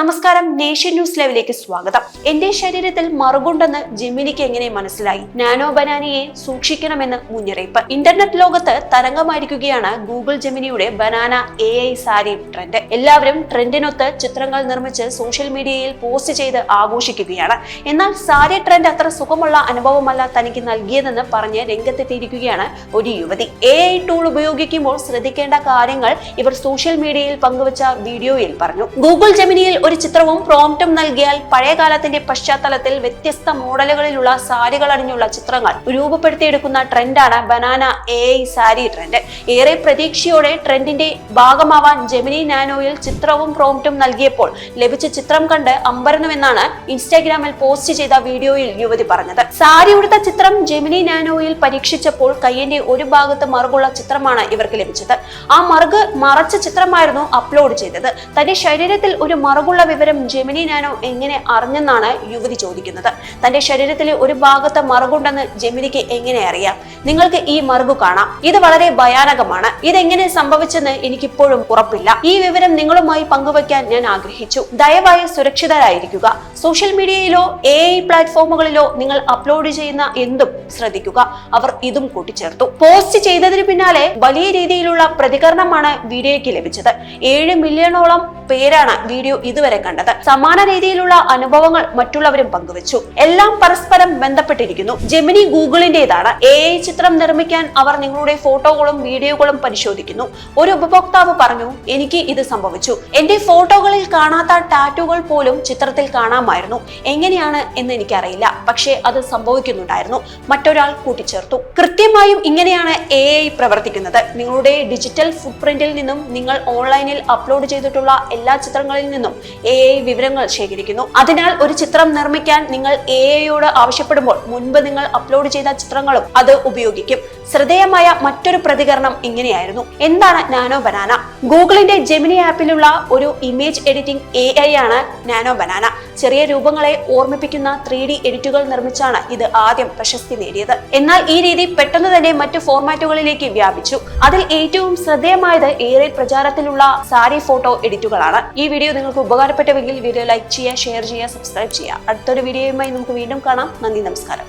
നമസ്കാരം nation news ലൈവിലേക്ക് സ്വാഗതം. എന്റെ ശരീരത്തിൽ മറുകുണ്ടെന്ന് ജെമിനിക്ക് എങ്ങനെ മനസ്സിലായി? നാനോ ബനാനയെ സൂക്ഷിക്കണമെന്ന് മുന്നറിയിപ്പ്. ഇന്റർനെറ്റ് ലോകത്ത് തരംഗമായിരിക്കുകയാണ് Google ജെമിനിയുടെ banana A I sari trend. എല്ലാവരും ട്രെൻഡിനൊത്ത് ചിത്രങ്ങൾ നിർമ്മിച്ച് സോഷ്യൽ മീഡിയയിൽ പോസ്റ്റ് ചെയ്ത് ആഘോഷിക്കുകയാണ്. എന്നാൽ സാരി ട്രെൻഡ് അത്ര സുഖമുള്ള അനുഭവമല്ല തനിക്ക് നൽകിയതെന്ന് പറഞ്ഞ് രംഗത്തെത്തിയിരിക്കുകയാണ് ഒരു യുവതി. എ ഐ ടൂൾ ഉപയോഗിക്കുമ്പോൾ ശ്രദ്ധിക്കേണ്ട കാര്യങ്ങൾ ഇവർ സോഷ്യൽ മീഡിയയിൽ പങ്കുവച്ച വീഡിയോയിൽ പറഞ്ഞു. ഗൂഗിൾ ജെമിനിയിൽ ഒരു ചിത്രവും പ്രോംപ്റ്റും നൽകിയാൽ പഴയ കാലത്തിന്റെ പശ്ചാത്തലത്തിൽ വ്യത്യസ്ത മോഡലുകളിലുള്ള സാരികൾ അണിഞ്ഞുള്ള ചിത്രങ്ങൾ രൂപപ്പെടുത്തിയെടുക്കുന്ന ട്രെൻഡാണ് banana A I sari trend ഏറെ പ്രതീക്ഷയോടെ ട്രെൻഡിന്റെ ഭാഗമാവാൻ ജെമിനി നാനോയിൽ ചിത്രവും പ്രോംപ്റ്റും നൽകിയപ്പോൾ ലഭിച്ച ചിത്രം കണ്ട് അമ്പരണമെന്നാണ് ഇൻസ്റ്റാഗ്രാമിൽ പോസ്റ്റ് ചെയ്ത വീഡിയോയിൽ യുവതി പറഞ്ഞത്. സാരി ഉടുത്ത ചിത്രം ജെമിനി നാനോയിൽ പരീക്ഷിച്ചപ്പോൾ കയ്യന്റെ ഒരു ഭാഗത്ത് മറുകുള്ള ചിത്രമാണ് ഇവർക്ക് ലഭിച്ചത്. ആ മറുക് മറച്ച ചിത്രമായിരുന്നു അപ്ലോഡ് ചെയ്തത്. തന്റെ ശരീരത്തിൽ ഒരു മറുകുള്ള വിവരം ജെമിനി നാനോ എങ്ങനെ അറിഞ്ഞെന്നാണ് യുവതി ചോദിക്കുന്നത്. തന്റെ ശരീരത്തിലെ ഒരു ഭാഗത്ത് മറുകുണ്ടെന്ന് ജെമിനിക്ക് എങ്ങനെ അറിയാം? നിങ്ങൾക്ക് ഈ മറുകു കാണാം. ഇത് വളരെ ഭയാനകമാണ്. ഇതെങ്ങനെ സംഭവിച്ചെന്ന് എനിക്കിപ്പോഴും ഉറപ്പില്ല. ഈ വിവരം നിങ്ങളുമായി പങ്കുവയ്ക്കാൻ ഞാൻ ആഗ്രഹിച്ചു. ദയവായി സുരക്ഷിതരായിരിക്കുക. സോഷ്യൽ മീഡിയയിലോ എ ഐ പ്ലാറ്റ്ഫോമുകളിലോ നിങ്ങൾ അപ്ലോഡ് ചെയ്യുന്ന എന്തും ശ്രദ്ധിക്കുക. അവർ ഇതും കൂട്ടിച്ചേർത്തു. പോസ്റ്റ് ചെയ്തതിന് പിന്നാലെ വലിയ രീതിയിലുള്ള പ്രതികരണമാണ് വീഡിയോയ്ക്ക് ലഭിച്ചത്. ഏഴ് മില്യണോളം പേരാണ് വീഡിയോ ഇതുവരെ കണ്ടത്. സമാന രീതിയിലുള്ള അനുഭവങ്ങൾ മറ്റുള്ളവരും പങ്കുവച്ചു. എല്ലാം പരസ്പരം ബന്ധപ്പെട്ടിരിക്കുന്നു. ജെമിനി ഗൂഗിളിന്റേതാണ്. എ ഐ ചിത്രം നിർമ്മിക്കാൻ അവർ നിങ്ങളുടെ ഫോട്ടോകളും വീഡിയോകളും പരിശോധിക്കുന്നു. ഒരു ഉപഭോക്താവ് പറഞ്ഞു എനിക്ക് ഇത് സംഭവിച്ചു. എന്റെ ഫോട്ടോകളിൽ കാണാത്ത ടാറ്റുകൾ പോലും ചിത്രത്തിൽ കാണാമായിരുന്നു. എങ്ങനെയാണ് എന്ന് എനിക്കറിയില്ല. പക്ഷേ അത് സംഭവിക്കുന്നുണ്ടായിരുന്നു. മറ്റൊരാൾ കൂട്ടിച്ചേർത്തു. കൃത്യമായും ഇങ്ങനെയാണ് എ ഐ പ്രവർത്തിക്കുന്നത്. നിങ്ങളുടെ ഡിജിറ്റൽ ഫുട് പ്രിന്റിൽ നിന്നും നിങ്ങൾ ഓൺലൈനിൽ അപ്ലോഡ് ചെയ്തിട്ടുള്ള എല്ലാ ചിത്രങ്ങളിൽ നിന്നും എ ഐ വിവരങ്ങൾ ശേഖരിക്കുന്നു. അതിനാൽ ഒരു ചിത്രം നിർമ്മിക്കാൻ നിങ്ങൾ എ ഐയോട് ആവശ്യപ്പെടുമ്പോൾ മുൻപ് നിങ്ങൾ അപ്ലോഡ് ചെയ്ത ചിത്രങ്ങളും അത് ഉപയോഗിക്കും. ശ്രദ്ധേയമായ മറ്റൊരു പ്രതികരണം ഇങ്ങനെയായിരുന്നു. എന്താണ് നാനോ ബനാന? ഗൂഗിളിന്റെ ജെമിനി ആപ്പിലുള്ള ഒരു ഇമേജ് എഡിറ്റിംഗ് എ ഐ ആണ് നാനോ ബനാന. ചെറിയ രൂപങ്ങളെ ഓർമ്മിപ്പിക്കുന്ന ത്രീ ഡി എഡിറ്റുകൾ നിർമ്മിച്ചാണ് ഇത് ആദ്യം പ്രശസ്തി നേടിയത്. എന്നാൽ ഈ രീതി പെട്ടെന്ന് തന്നെ മറ്റ് ഫോർമാറ്റുകളിലേക്ക് വ്യാപിച്ചു. അതിൽ ഏറ്റവും ശ്രദ്ധേയമായത് ഏറെ പ്രചാരത്തിലുള്ള സാരി ഫോട്ടോ എഡിറ്റുകളാണ് ഈ വീഡിയോ നിങ്ങൾക്ക് ഉപകാരപ്പെട്ടുവെങ്കിൽ വീഡിയോ ലൈക്ക് ചെയ്യുക ഷെയർ ചെയ്യുക സബ്സ്ക്രൈബ് ചെയ്യുക. അടുത്തൊരു വീഡിയോയുമായി നമുക്ക് വീണ്ടും കാണാം. നന്ദി നമസ്കാരം.